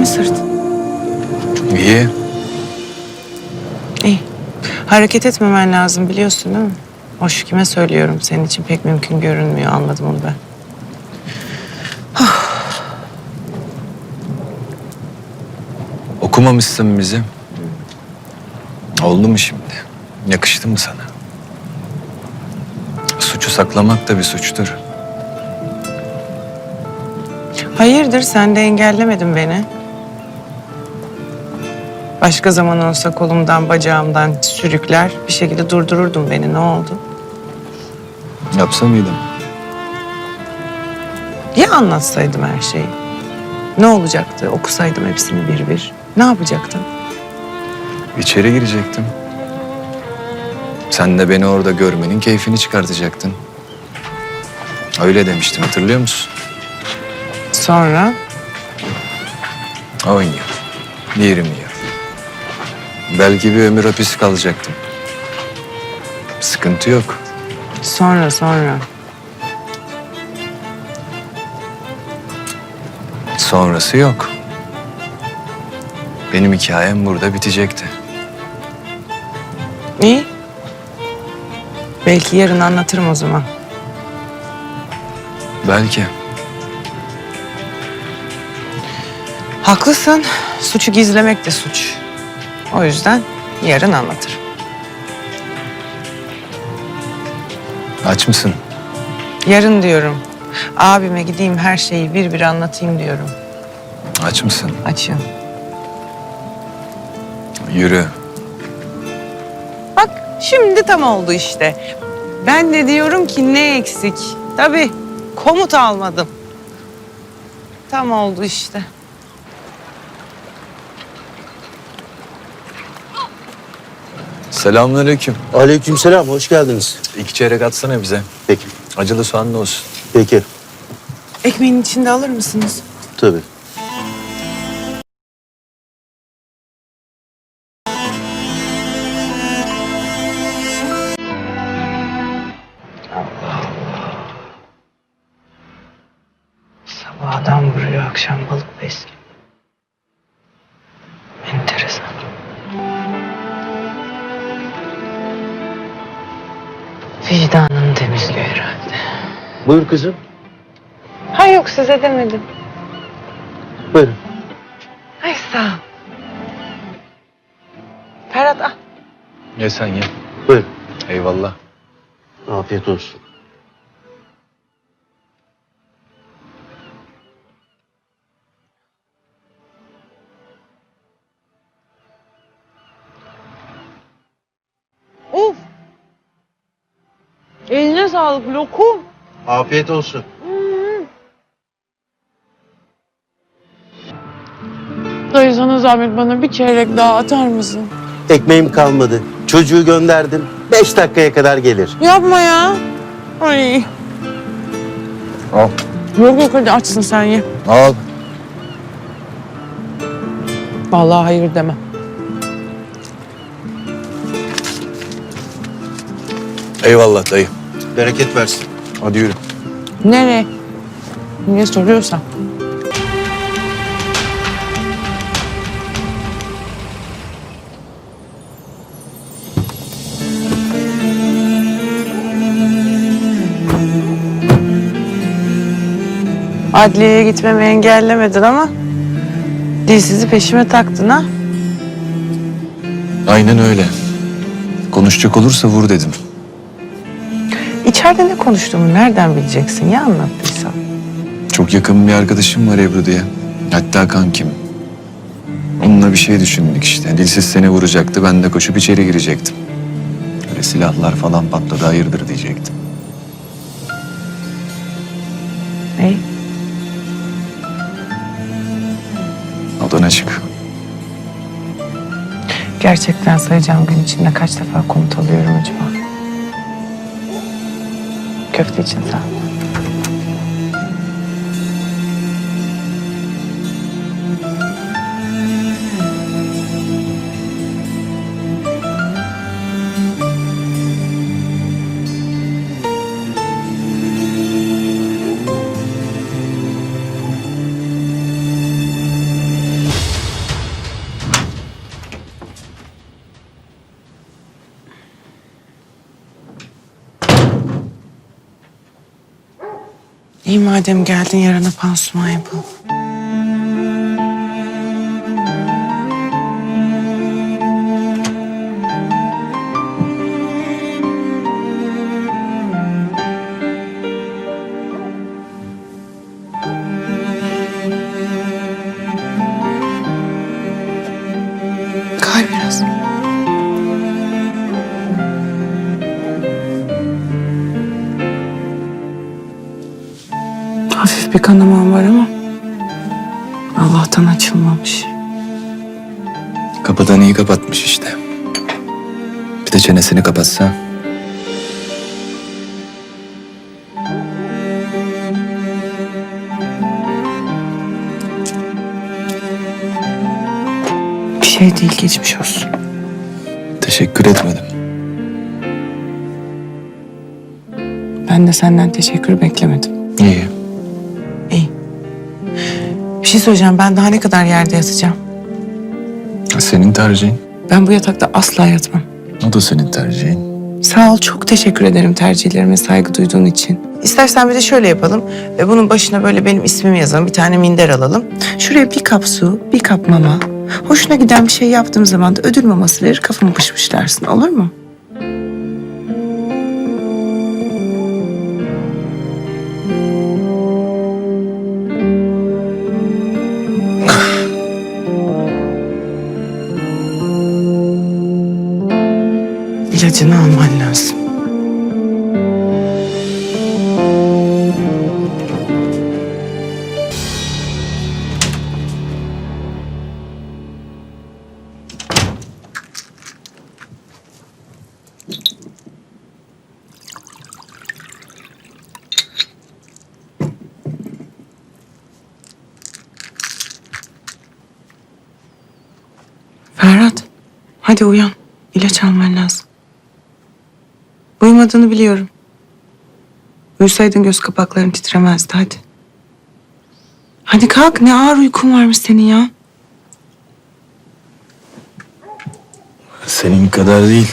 mi sırt? İyi. İyi. Hareket etmemen lazım biliyorsun değil mi? Hoş kime söylüyorum. Senin için pek mümkün görünmüyor. Anladım onu ben. Okumamışsın bizi. Oldu mu şimdi? Yakıştı mı sana? Suçu saklamak da bir suçtur. Hayırdır sen de engellemedin beni. Başka zaman olsa kolumdan bacağımdan sürükler bir şekilde durdururdun beni. Ne oldu? Yapsa mıydım? Ya anlatsaydım her şeyi? Ne olacaktı? Okusaydım hepsini bir bir. Ne yapacaktım? İçeri girecektim. Sen de beni orada görmenin keyfini çıkartacaktın. Öyle demiştim hatırlıyor musun? Sonra 10 yıl, 20 yıl. Belki bir ömür hapis kalacaktım. Sıkıntı yok. Sonra sonra. Sonrası yok. Benim hikayem burada bitecekti. İyi. Belki yarın anlatırım o zaman. Belki. Haklısın. Suçu gizlemek de suç. O yüzden yarın anlatırım. Aç mısın? Yarın diyorum. Abime gideyim her şeyi bir bir anlatayım diyorum. Aç mısın? Açın. Yürü. Bak şimdi tam oldu işte. Ben de diyorum ki ne eksik. Tabii komut almadım. Tam oldu işte. Selamünaleyküm. Aleykümselam, hoş geldiniz. İki çeyrek atsana bize. Peki, Acılı soğanlı olsun. peki. Ekmeğin içinde alır mısınız? Tabii. Vicdanını temizliyor herhalde. Buyur kızım. Ha yok size demedim. Buyurun. Ay sağ ol. Ferhat ah. Ye sen ye. Buyurun. Eyvallah. Afiyet olsun. Sağlık lokum. Afiyet olsun. Dayı sana zahmet bana bir çeyrek daha atar mısın? Ekmeğim kalmadı. Çocuğu gönderdim. Beş dakikaya kadar gelir. Yapma ya. Ay. Al. Yok yok hadi açsın sen ye. Al. Vallahi hayır demem. Eyvallah dayı. Bereket versin. Hadi yürü. Nereye? Niye soruyorsan. Adliyeye gitmemi engellemedin ama dilsizi peşime taktın ha. Aynen öyle. Konuşacak olursa vur dedim. İçeride ne konuştuğumu nereden bileceksin ya anlattıysam. Çok yakın bir arkadaşım var Ebru diye. Hatta kankim. Onunla bir şey düşündük işte. Dilsiz seni vuracaktı. Ben de koşup içeri girecektim. Öyle silahlar falan patladı. Hayırdır diyecektim. İyi. Odana çık. Gerçekten sayacağım gün içinde kaç defa komut alıyorum acaba? Köfte için sağ İyi madem geldin yarına pansuman yapalım. Kanamam var ama Allah'tan açılmamış. Kapıdan iyi kapatmış işte. Bir de çenesini kapatsa. Bir şey değil geçmiş olsun. Teşekkür etmedim. Ben de senden teşekkür beklemedim. İyi. İyi. Şey söyleyeceğim ben daha ne kadar yerde yatacağım? Senin tercihin. Ben bu yatakta asla yatmam. O da senin tercihin. Sağ ol çok teşekkür ederim tercihlerime saygı duyduğun için. İstersen bir de şöyle yapalım. Ve bunun başına böyle benim ismimi yazalım. Bir tane minder alalım. Şuraya bir kap su, bir kap mama. Hoşuna giden bir şey yaptığım zaman da ödül maması verir kafamı pışpışlarsın olur mu? İlacını alman lazım. Ferhat, hadi uyan. İlaç alman lazım. Uyumadığını biliyorum. Uyusaydın göz kapakların titremezdi hadi. Hadi kalk ne ağır uykun varmış senin ya. Senin kadar değil.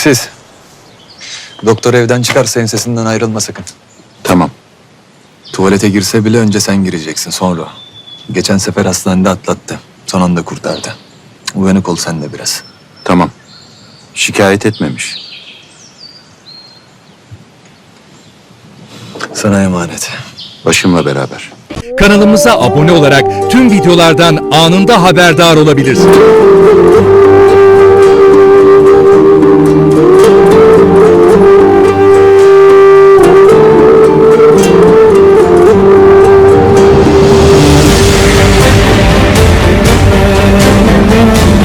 Dilsiz. Doktor evden çıkarsa ensesinden ayrılma sakın. Tamam. Tuvalete girse bile önce sen gireceksin sonra. Geçen sefer hastanede atlattı. Son anda kurtardı. Uyanık ol sen de biraz. Tamam. Şikayet etmemiş. Sana emanet. Başımla beraber. Kanalımıza abone olarak tüm videolardan anında haberdar olabilirsiniz.